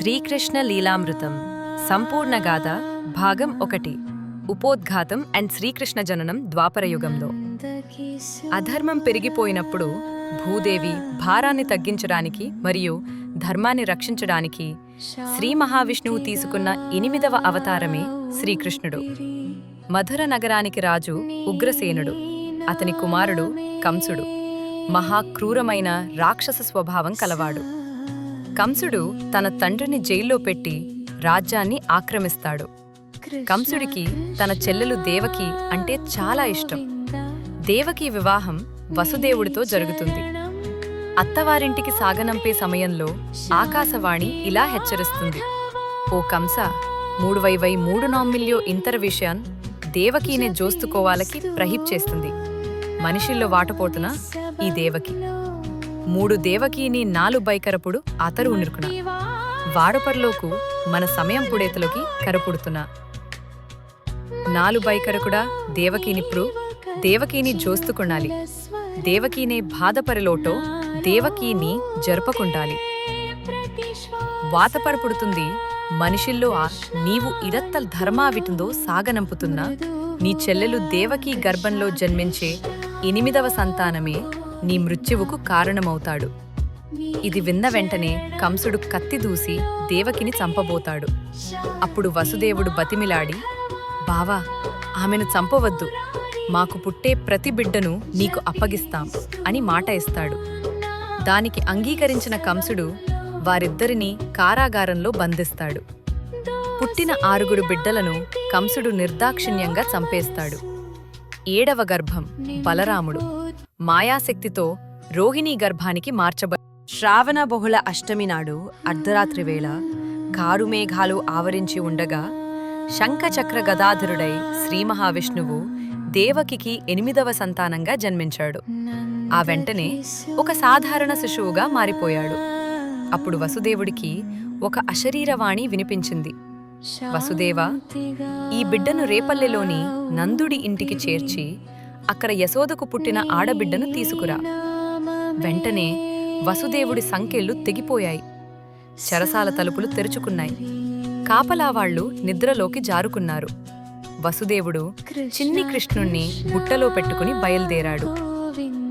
శ్రీకృష్ణ లీలామృతం. సంపూర్ణ గాథ భాగం ఒకటి. ఉపోద్ఘాతం అండ్ శ్రీకృష్ణ జననం ద్వాపరయుగంలో అధర్మం పెరిగిపోయినప్పుడు భూదేవి భారాన్ని తగ్గించడానికి మరియు ధర్మాన్ని రక్షించడానికి శ్రీ మహావిష్ణువు తీసుకున్న ఎనిమిదవ అవతారమే శ్రీకృష్ణుడు. మధుర నగరానికి రాజు ఉగ్రసేనుడు. అతని కుమారుడు కంసుడు. మహాక్రూరమైన రాక్షస స్వభావం కలవాడు. కంసుడు తన తండ్రిని జైల్లో పెట్టి రాజ్యాన్ని ఆక్రమిస్తాడు. కంసుడికి తన చెల్లెలు దేవకి అంటే చాలా ఇష్టం. దేవకి వివాహం వసుదేవుడితో జరుగుతుంది. అత్తవారింటికి సాగనంపే సమయంలో ఆకాశవాణి ఇలా హెచ్చరిస్తుంది. ఓ కంస మూడు వైవై మూడు నామిల్యో ఇంతర విషయాన్ దేవకీనే జోస్తుకోవాలకి ప్రహిప్ చేస్తుంది. మనిషిల్లో వాటపోతున ఈ దేవకి. మూడు దేవకీని నాలు బైకరపుడు అతరు ఉనిరుకున. వాడపర్లోకు మన సమయం పుడేతలోకి కరపుడుతున్నా. నాలు బైకరకుడా దేవకీనిప్పుడు దేవకీని జోస్తుకొనాలి దేవకీనే బాధపరిలోటో దేవకీని జరుపకుండాలి. వాతపరపుడుతుంది మనిషిల్లో ఆ నీవు ఇరత్తల్ ధర్మావిటుందో సాగనంపుతున్నా. నీ చెల్లెలు దేవకీ గర్భంలో జన్మించే ఎనిమిదవ సంతానమే నీ మృత్యువుకు కారణమవుతాడు. ఇది విన్న వెంటనే కంసుడు కత్తి దూసి దేవకిని చంపబోతాడు. అప్పుడు వసుదేవుడు బతిమిలాడి బావా ఆమెను చంపవద్దు. మాకు పుట్టే ప్రతి బిడ్డను నీకు అప్పగిస్తాం అని మాట ఇస్తాడు. దానికి అంగీకరించిన కంసుడు వారిద్దరినీ కారాగారంలో బంధిస్తాడు. పుట్టిన ఆరుగురు బిడ్డలను కంసుడు నిర్దాక్షిణ్యంగా చంపేస్తాడు. ఏడవ గర్భం బలరాముడు. మాయాశక్తితో రోహిణీ గర్భానికి మార్చబ శ్రావణ బహుళ అష్టమి నాడు అర్ధరాత్రి వేళ కారు మేఘాలు ఆవరించి ఉండగా శంఖచక్ర గదాధరుడై శ్రీ మహావిష్ణువు దేవకికి ఎనిమిదవ సంతానంగా జన్మించాడు. ఆ వెంటనే ఒక సాధారణ శిశువుగా మారిపోయాడు. అప్పుడు వసుదేవుడికి ఒక అశరీరవాణి వినిపించింది. వసుదేవ ఈ బిడ్డను రేపల్లెలోని నందుడి ఇంటికి చేర్చి అక్కడ యశోదకు పుట్టిన ఆడబిడ్డను తీసుకురా. వెంటనే వసుదేవుడి సంకెళ్ళు తెగిపోయాయి. చరసాల తలుపులు తెరుచుకున్నాయి. కాపలావాళ్ళు నిద్రలోకి జారుకున్నారు. వసుదేవుడు చిన్ని కృష్ణుణ్ణి బుట్టలో పెట్టుకుని బయలుదేరాడు.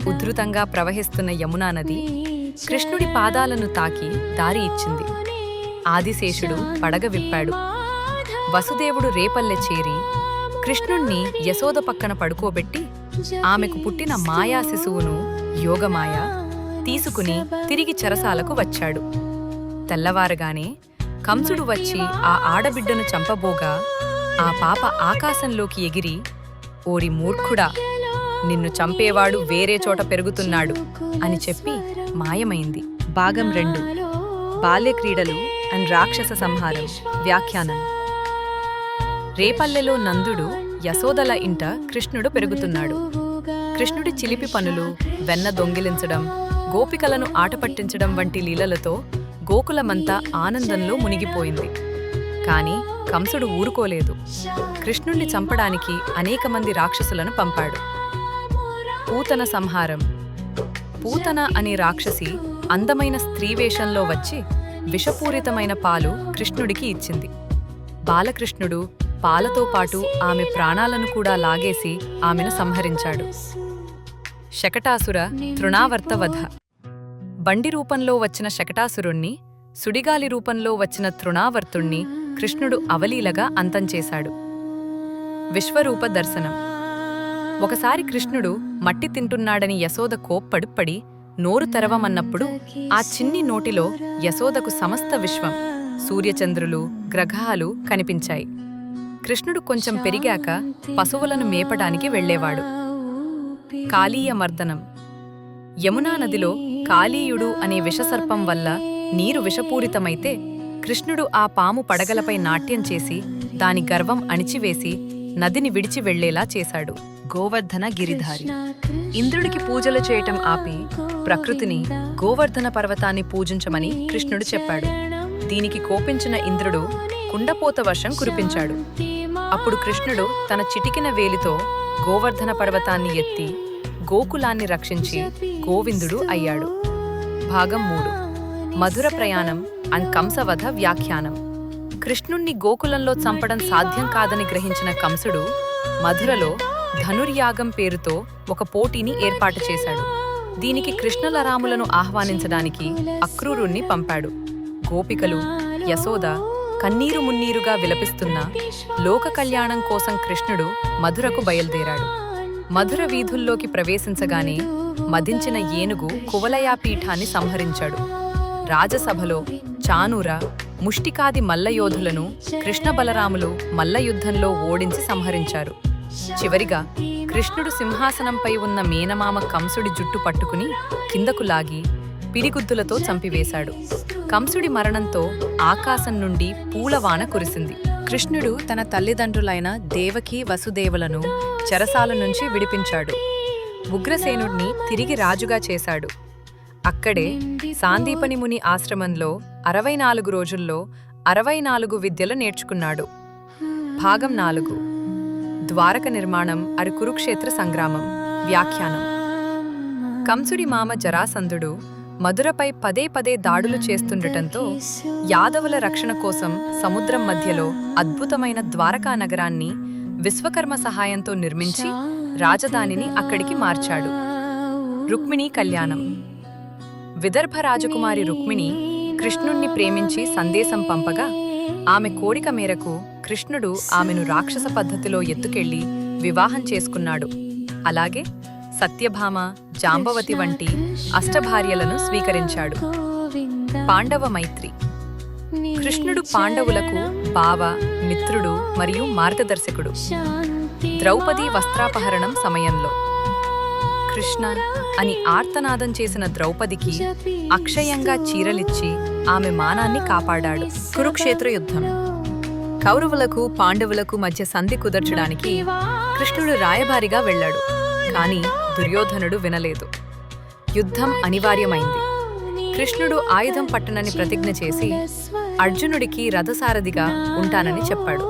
ఉధృతంగా ప్రవహిస్తున్న యమునా నది కృష్ణుడి పాదాలను తాకి దారి ఇచ్చింది. ఆదిశేషుడు పడగ విప్పాడు. వసుదేవుడు రేపల్లె చేరి కృష్ణుణ్ణి యశోద పక్కన పడుకోబెట్టి ఆమెకు పుట్టిన మాయా శిశువును యోగమాయ తీసుకుని తిరిగి చెరసాలకు వచ్చాడు. తెల్లవారగానే కంసుడు వచ్చి ఆ ఆడబిడ్డను చంపబోగా ఆ పాప ఆకాశంలోకి ఎగిరి ఓరి మూర్ఖుడా నిన్ను చంపేవాడు వేరే చోట పెరుగుతున్నాడు అని చెప్పి మాయమైంది. భాగం రెండు. బాల్య క్రీడలు అండ్ రాక్షస సంహారం. వ్యాఖ్యానం. రేపల్లెలో నందుడు యశోదల ఇంట కృష్ణుడు పెరుగుతున్నాడు. కృష్ణుడి చిలిపి పనులు వెన్న దొంగిలించడం గోపికలను ఆటపట్టించడం వంటి లీలలతో గోకులమంతా ఆనందంలో మునిగిపోయింది. కాని కంసుడు ఊరుకోలేదు. కృష్ణుణ్ణి చంపడానికి అనేక మంది రాక్షసులను పంపాడు. పూతన సంహారం. పూతన అనే రాక్షసి అందమైన స్త్రీ వేషంలో వచ్చి విషపూరితమైన పాలు కృష్ణుడికి ఇచ్చింది. బాలకృష్ణుడు పాలతో పాటు ఆమె ప్రాణాలను కూడా లాగేసి ఆమెను సంహరించాడు. శకటాసుర తృణావర్త వధ బండి రూపంలో వచ్చిన శకటాసురుణ్ణి సుడిగాలి రూపంలో వచ్చిన తృణావర్తుణ్ణి కృష్ణుడు అవలీలగా అంతం చేశాడు. విశ్వరూప దర్శనం. ఒకసారి కృష్ణుడు మట్టి తింటున్నాడని యశోద కోప్పడు పడి నోరు తెరవమన్నప్పుడు ఆ చిన్ని నోటిలో యశోదకు సమస్త విశ్వం సూర్యచంద్రులు గ్రహాలు కనిపించాయి. కృష్ణుడు కొంచెం పెరిగాక పశువులను మేపడానికి వెళ్ళేవాడు. కాళీయ మర్దనం యమునా నదిలో కాళీయుడు అనే విషసర్పం వల్ల నీరు విషపూరితమైతే కృష్ణుడు ఆ పాము పడగలపై నాట్యం చేసి దాని గర్వం అణిచివేసి నదిని విడిచి వెళ్ళేలా చేశాడు. గోవర్ధన గిరిధారి. ఇంద్రుడికి పూజలు చేయటం ఆపి ప్రకృతిని గోవర్ధన పర్వతాన్ని పూజించమని కృష్ణుడు చెప్పాడు. దీనికి కోపించిన ఇంద్రుడు కుండపోత వర్షం కురిపించాడు. అప్పుడు కృష్ణుడు తన చిటికిన వేలితో గోవర్ధన పర్వతాన్ని ఎత్తి గోకులాన్ని రక్షించి గోవిందుడు అయ్యాడు. భాగం మూడు. మధుర ప్రయాణం అండ్ కంసవధ వ్యాఖ్యానం. కృష్ణుణ్ణి గోకులంలో చంపడం సాధ్యం కాదని గ్రహించిన కంసుడు మధురలో ధనుర్యాగం పేరుతో ఒక పోటీని ఏర్పాటు చేశాడు. దీనికి కృష్ణలరాములను ఆహ్వానించడానికి అక్రూరుణ్ణి పంపాడు. గోపికలు యశోద కన్నీరు మున్నీరుగా విలపిస్తున్న లోక కళ్యాణం కోసం కృష్ణుడు మధురకు బయలుదేరాడు. మధుర వీధుల్లోకి ప్రవేశించగానే మదించిన ఏనుగు కువలయాపీఠాన్ని సంహరించాడు. రాజసభలో చానూర ముష్టికాది మల్లయోధులను కృష్ణ బలరాములు మల్లయుద్ధంలో ఓడించి సంహరించారు. చివరిగా కృష్ణుడు సింహాసనంపై ఉన్న మేనమామ కంసుడి జుట్టు పట్టుకుని కిందకు లాగి పిడిగుద్దులతో చంపివేశాడు. కంసుడి మరణంతో ఆకాశం నుండి పూలవాన కురిసింది. కృష్ణుడు తన తల్లిదండ్రులైన దేవకి వసుదేవులను చెరసాల నుంచి విడిపించాడు. ఉగ్రసేనుడిని తిరిగి రాజుగా చేశాడు. అక్కడే సాందీపని ముని ఆశ్రమంలో అరవై నాలుగు రోజుల్లో అరవై నాలుగు విద్యలు నేర్చుకున్నాడు. భాగం నాలుగు. ద్వారక నిర్మాణం అరి కురుక్షేత్ర సంగ్రామం. వ్యాఖ్యానం. కంసుడి మామ జరాసంధుడు మధురపై పదే పదే దాడులు చేస్తుండటంతో యాదవుల రక్షణ కోసం సముద్రం మధ్యలో అద్భుతమైన ద్వారకా నగరాన్ని విశ్వకర్మ సహాయంతో నిర్మించి రాజధానిని అక్కడికి మార్చాడు. రుక్మిణీ కళ్యాణం. విదర్భ రాజకుమారి రుక్మిణి కృష్ణుణ్ణి ప్రేమించి సందేశం పంపగా ఆమె కోరిక మేరకు కృష్ణుడు ఆమెను రాక్షస పద్ధతిలో ఎత్తుకెళ్ళి వివాహం చేసుకున్నాడు. అలాగే సత్యభామ జాంబవతి వంటి అష్టభార్యలను స్వీకరించాడు. పాండవ మైత్రి. కృష్ణుడు పాండవులకు బావ మిత్రుడు మరియు మార్గదర్శకుడు. ద్రౌపది వస్త్రాపహరణం సమయంలో. కృష్ణ అని ఆర్తనాదం చేసిన ద్రౌపదికి అక్షయంగా చీరలిచ్చి ఆమె మానాన్ని కాపాడాడు. కురుక్షేత్ర యుద్ధం. కౌరవులకు పాండవులకు మధ్య సంధి కుదర్చడానికి కృష్ణుడు రాయబారిగా వెళ్ళాడు. కాని దుర్యోధనుడు వినలేదు. యుద్ధం అనివార్యమైంది. కృష్ణుడు ఆయుధం పట్టనని ప్రతిజ్ఞ చేసి అర్జునుడికి రథసారథిగా ఉంటానని చెప్పాడు.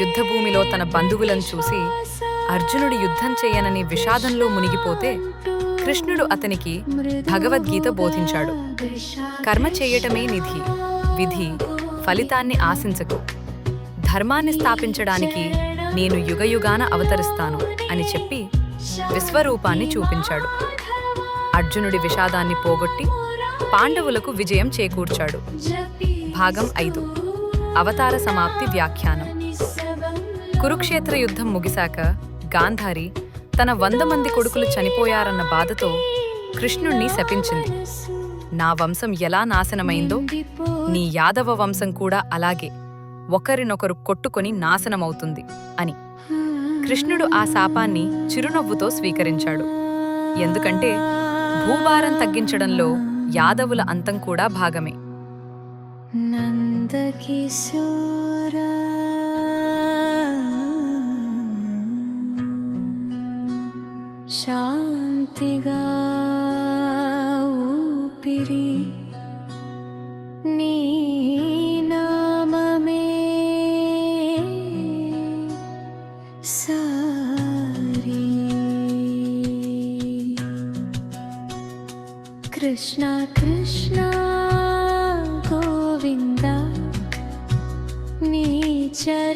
యుద్ధభూమిలో తన బంధువులను చూసి అర్జునుడు యుద్ధం చేయనని విషాదంలో మునిగిపోతే కృష్ణుడు అతనికి భగవద్గీత బోధించాడు. కర్మ చేయటమే నిధి విధి ఫలితాన్ని ఆశించకు. ధర్మాన్ని స్థాపించడానికి నేను యుగయుగాన అవతరిస్తాను అని చెప్పి విశ్వరూపాన్ని చూపించాడు. అర్జునుడి విషాదాన్ని పోగొట్టి పాండవులకు విజయం చేకూర్చాడు. భాగం ఐదు. అవతార సమాప్తి వ్యాఖ్యానం. కురుక్షేత్ర యుద్ధం ముగిశాక గాంధారి తన వంద మంది కొడుకులు చనిపోయారన్న బాధతో కృష్ణుణ్ణి శపించింది. నా వంశం ఎలా నాశనమైందో నీ యాదవ వంశం కూడా అలాగే. ఒకరినొకరు కొట్టుకొని నాశనమవుతుంది అని. కృష్ణుడు ఆ శాపాన్ని చిరునవ్వుతో స్వీకరించాడు. ఎందుకంటే భూభారం తగ్గించడంలో యాదవుల అంతం కూడా భాగమే. నందకిశోరా. శాంతిగా సారి కృష్ణ కృష్ణ గోవింద నీ చర